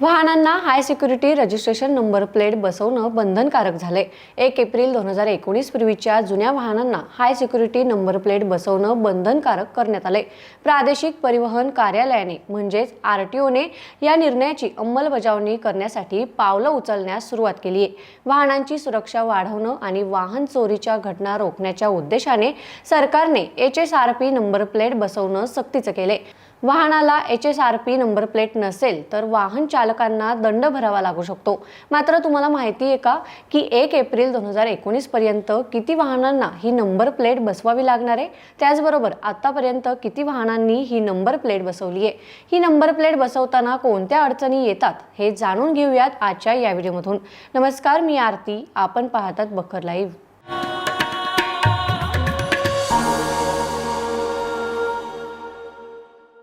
वाहनांना high security registration number plate बसवणं बंधनकारक झाले एक एप्रिल दोन हजार एकोणीस पूर्वीच्या जुन्या वाहनांना हाय सिक्युरिटी नंबर प्लेट बसवणं बंधनकारक करण्यात आले प्रादेशिक परिवहन कार्यालयाने म्हणजेच आर टी ओने या निर्णयाची अंमलबजावणी करण्यासाठी पावलं उचलण्यास सुरुवात केली आहे वाहनांची सुरक्षा वाढवणं आणि वाहन चोरीच्या घटना रोखण्याच्या उद्देशाने सरकारने H S R P number plate बसवणं सक्तीचं केले वाहनाला H S R P number plate नसेल तर वाहन चालकांना दंड भरावा लागू शकतो. मात्र तुम्हाला माहिती आहे का की एक एप्रिल दोन हजार एकोणीसपर्यंत किती वाहनांना ही नंबर प्लेट बसवावी लागणार आहे? त्याचबरोबर आत्तापर्यंत किती वाहनांनी ही नंबर प्लेट बसवली आहे? ही नंबर प्लेट बसवताना कोणत्या अडचणी येतात हे जाणून घेऊयात आजच्या या व्हिडिओमधून. नमस्कार मी आरती. आपण पाहतात बकर लाईव्ह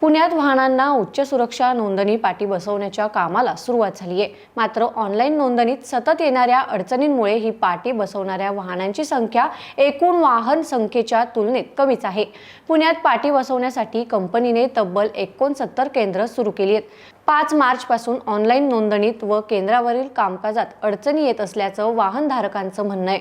पुण्यात वाहनांना उच्च सुरक्षा नोंदणी पाटी बसवण्याच्या कामाला सुरुवात झाली आहे मात्र ऑनलाईन नोंदणीत सतत येणाऱ्या अडचणींमुळे ही पाटी बसवणाऱ्या वाहनांची संख्या एकूण वाहन संख्येच्या तुलनेत कमीच आहे. पुण्यात पाटी बसवण्यासाठी कंपनीने तब्बल एकोणसत्तर केंद्र सुरू केली आहेत. पाच मार्चपासून ऑनलाईन नोंदणीत व केंद्रावरील कामकाजात अडचणी येत असल्याचं वाहनधारकांचं म्हणणं आहे.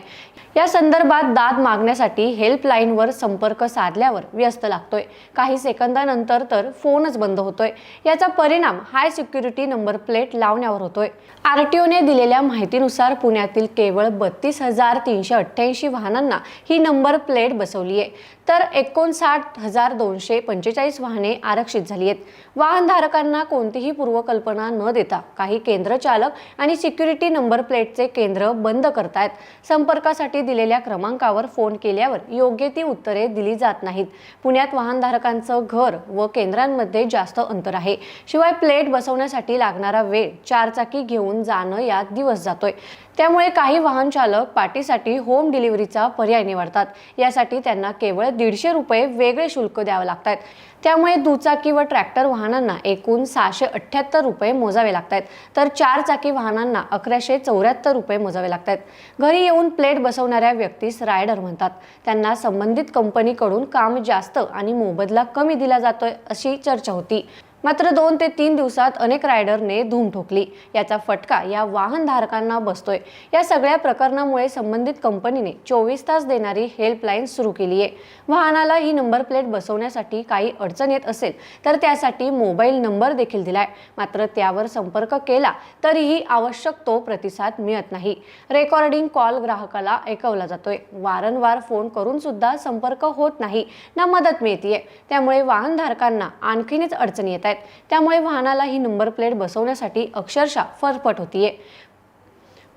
या संदर्भात दाद मागण्यासाठी हेल्पलाईनवर संपर्क साधल्यावर व्यस्त लागतोय. काही सेकंदानंतर तर फोनच बंद होतोय. याचा परिणाम हाय सिक्युरिटी नंबर प्लेट लावण्यावर होतोय. आरटीओने दिलेल्या माहितीनुसार पुण्यातील केवळ बत्तीस हजार तीनशे अठ्ठ्याऐंशी वाहनांना ही नंबर प्लेट बसवली आहे तर एकोणसाठ हजार दोनशे पंचेचाळीस वाहने आरक्षित झाली आहेत वाहनधारकांना कोणतीही पूर्वकल्पना न देता काही केंद्र चालक आणि सिक्युरिटी नंबर प्लेटचे केंद्र बंद करतायत. संपर्कासाठी दिलेल्या क्रमांकावर फोन केल्यावर योग्य ती उत्तरे दिली जात नाहीत. पुण्यात वाहनधारकांचं घर व केंद्रांमध्ये जास्त अंतर आहे. शिवाय प्लेट बसवण्यासाठी लागणारा वेळ चारचाकी घेऊन जाणं यात दिवस जातोय. त्यामुळे काही वाहन चालक पार्टीसाठी होम डिलिव्हरीचा पर्याय निवडतात. यासाठी त्यांना केवळ दीडशे रुपये वेगळे शुल्क द्यावं लागतात त्यामुळे दुचाकी व ट्रॅक्टर वाहनांना एकूण सहाशे अठ्ठ्याहत्तर रुपये मोजावे लागतात तर चार चाकी वाहनांना अकराशे चौऱ्याहत्तर रुपये मोजावे लागतात घरी येऊन प्लेट बसवणाऱ्या व्यक्तीस रायडर म्हणतात. त्यांना संबंधित कंपनीकडून काम जास्त आणि मोबदला कमी दिला जातोय अशी चर्चा होती. मात्र दोन ते तीन दिवसात अनेक रायडरने धूम ठोकली. याचा फटका या वाहनधारकांना बसतोय. या सगळ्या प्रकरणामुळे संबंधित कंपनीने चोवीस तास देणारी हेल्पलाईन सुरू केली आहे वाहनाला ही नंबर प्लेट बसवण्यासाठी काही अडचण येत असेल तर त्यासाठी मोबाईल नंबर देखील दिलाय. मात्र त्यावर संपर्क केला तरीही आवश्यक तो प्रतिसाद मिळत नाही. रेकॉर्डिंग कॉल ग्राहकाला ऐकवला जातोय. वारंवार फोन करून सुद्धा संपर्क होत नाही. ना मदत मिळतीये. त्यामुळे वाहनधारकांना आणखीनच अडचणी येत आहेत. त्यामुळे वाहनाला ही नंबर प्लेट बसवण्यासाठी अक्षरशः फरफट होतीये.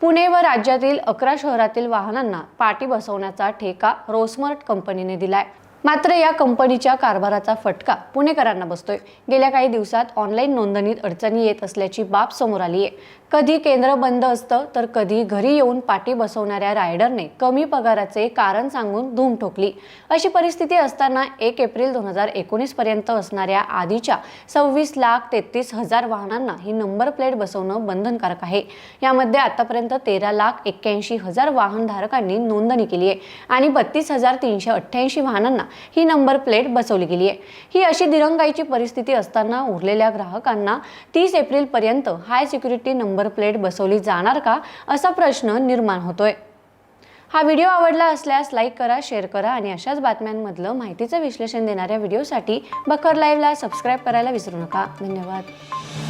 पुणे व राज्यातील अकरा शहरातील वाहनांना पाटी बसवण्याचा ठेका रोसमर्ट कंपनीने दिलाय. मात्र या कंपनीच्या कारभाराचा फटका पुणेकरांना बसतोय. गेल्या काही दिवसात ऑनलाईन नोंदणीत अडचणी येत असल्याची बाब समोर आली आहे कधी केंद्र बंद असतं तर कधी घरी येऊन पाटी बसवणाऱ्या रायडरने कमी पगाराचे कारण सांगून धूम ठोकली. अशी परिस्थिती असताना एक एप्रिल दोन हजार एकोणीस पर्यंत असणाऱ्या आधीच्या सव्वीस लाख तेहतीस हजार वाहनांना ही नंबर प्लेट बसवणं बंधनकारक आहे. यामध्ये आतापर्यंत तेरा लाख एक्क्याऐंशी हजार वाहनधारकांनी नोंदणी केली आहे आणि बत्तीस हजार तीनशे अठ्ठ्याऐंशी वाहनांना ही नंबर प्लेट बसवली गेली आहे. ही अशी दिरंगाईची परिस्थिती असताना उरलेल्या ग्राहकांना तीस एप्रिल पर्यंत हाय सिक्युरिटी नंबर प्लेट बसवली जाणार का असा प्रश्न निर्माण होतोय. हा व्हिडिओ आवडला असल्यास लाईक करा शेअर करा आणि अशाच बातम्यांमधलं माहितीचं विश्लेषण देणाऱ्या व्हिडिओसाठी बखर लाईव्हला सबस्क्राईब करायला विसरू नका. धन्यवाद.